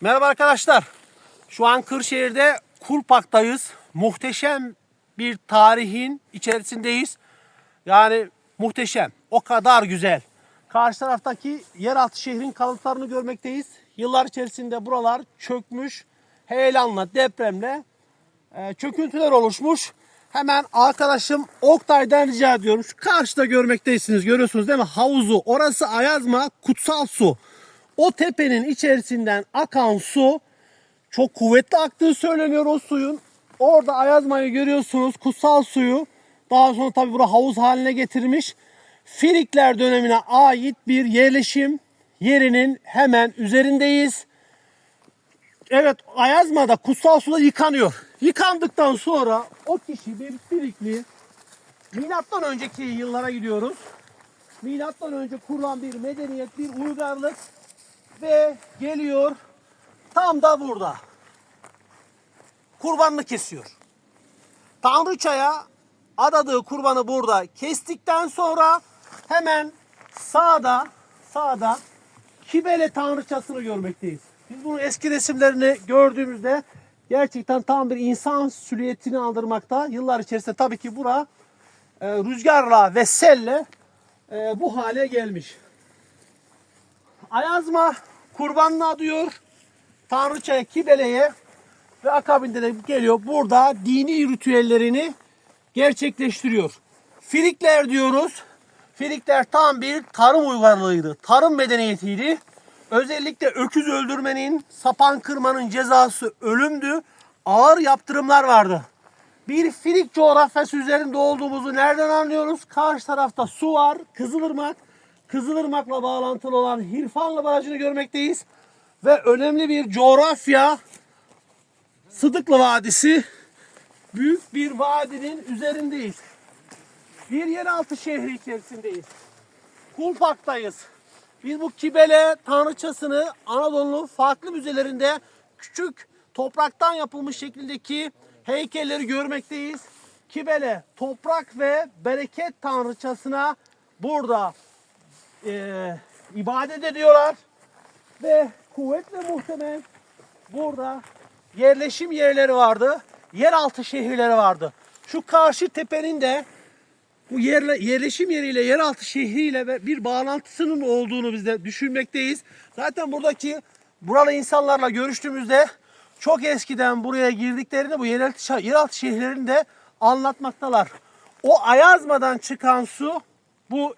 Merhaba arkadaşlar. Şu an Kırşehir'de Kulpak'tayız. Muhteşem bir tarihin içerisindeyiz. Yani muhteşem. O kadar güzel. Karşı taraftaki yeraltı şehrin kalıntılarını görmekteyiz. Yıllar içerisinde buralar çökmüş. Heyelanla, depremle e, çöküntüler oluşmuş. Hemen arkadaşım Oktay'dan rica ediyorum. Şu karşıda görmekteysiniz. Görüyorsunuz değil mi? Havuzu. Orası Ayazma Kutsal Su. O tepenin içerisinden akan su çok kuvvetli aktığı söyleniyor o suyun. Orada Ayazma'yı görüyorsunuz. Kutsal suyu. Daha sonra tabi bura havuz haline getirmiş. Filikler dönemine ait bir yerleşim yerinin hemen üzerindeyiz. Evet Ayazma'da kutsal suda yıkanıyor. Yıkandıktan sonra o kişi bir Filikli milattan önceki yıllara gidiyoruz. Milattan önce kurulan bir medeniyet, bir uygarlık ve geliyor tam da burada. Kurbanını kesiyor. Tanrıçaya adadığı kurbanı burada kestikten sonra hemen sağda sağda Kibele tanrıçasını görmekteyiz. Biz bunun eski resimlerini gördüğümüzde gerçekten tam bir insan silüetini andırmakta. Yıllar içerisinde tabii ki bura e, rüzgarla ve selle e, bu hale gelmiş. Ayazma kurbanını adıyor. Tanrıçaya, Kibele'ye ve akabinde de geliyor burada dini ritüellerini gerçekleştiriyor. Filikler diyoruz. Filikler tam bir tarım uygarlığıydı. Tarım medeniyetiydi. Özellikle öküz öldürmenin, sapan kırmanın cezası ölümdü. Ağır yaptırımlar vardı. Bir filik coğrafyası üzerinde olduğumuzu nereden anlıyoruz? Karşı tarafta su var, Kızılırmak. Kızılırmak'la bağlantılı olan Hirfanlı Barajı'nı görmekteyiz. Ve önemli bir coğrafya Sıdıklı Vadisi büyük bir vadinin üzerindeyiz. Bir yeraltı şehri içerisindeyiz. Kulpak'tayız. Biz bu Kibele tanrıçasını Anadolu'nun farklı müzelerinde küçük topraktan yapılmış şekildeki heykelleri görmekteyiz. Kibele toprak ve bereket tanrıçasına burada eee, ibadet ediyorlar ve kuvvetle muhtemel burada yerleşim yerleri vardı. Yeraltı şehirleri vardı. Şu karşı tepenin de bu yerle, yerleşim yeriyle yeraltı şehriyle bir bağlantısının olduğunu biz de düşünmekteyiz. Zaten buradaki buralı insanlarla görüştüğümüzde çok eskiden buraya girdiklerini bu yeraltı, yeraltı şehirlerini anlatmaktalar. O Ayazma'dan çıkan su bu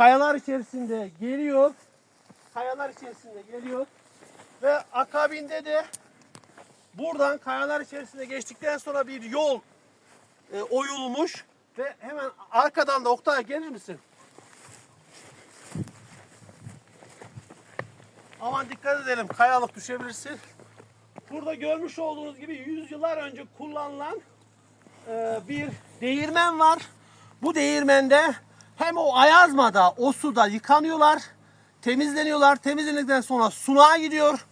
kayalar içerisinde geliyor. Kayalar içerisinde geliyor. Ve akabinde de buradan kayalar içerisinde geçtikten sonra bir yol e, oyulmuş ve hemen arkadan da Oktay gelir misin? Aman dikkat edelim kayalık düşebilirsin. Burada görmüş olduğunuz gibi yüzyıllar önce kullanılan e, bir değirmen var. Bu değirmende hem o ayazmada o suda yıkanıyorlar, temizleniyorlar. Temizlendikten sonra sunağa gidiyor.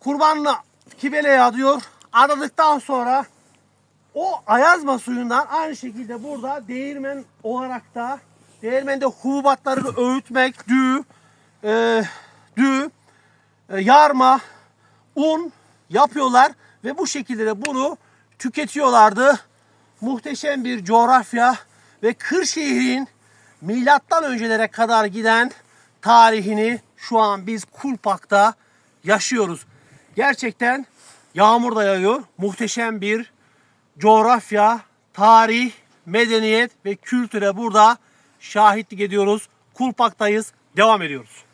Kurbanla kibeleye adıyor. Adadıktan sonra o ayazma suyundan aynı şekilde burada değirmen olarak da değirmende hububatları öğütmek, dü, e, dü, e, yarma, un yapıyorlar ve bu şekilde de bunu tüketiyorlardı. Muhteşem bir coğrafya ve Kırşehir'in milattan öncelere kadar giden tarihini şu an biz Kulpak'ta yaşıyoruz. Gerçekten yağmur da yağıyor. Muhteşem bir coğrafya, tarih, medeniyet ve kültüre burada şahitlik ediyoruz. Kulpak'tayız. Devam ediyoruz.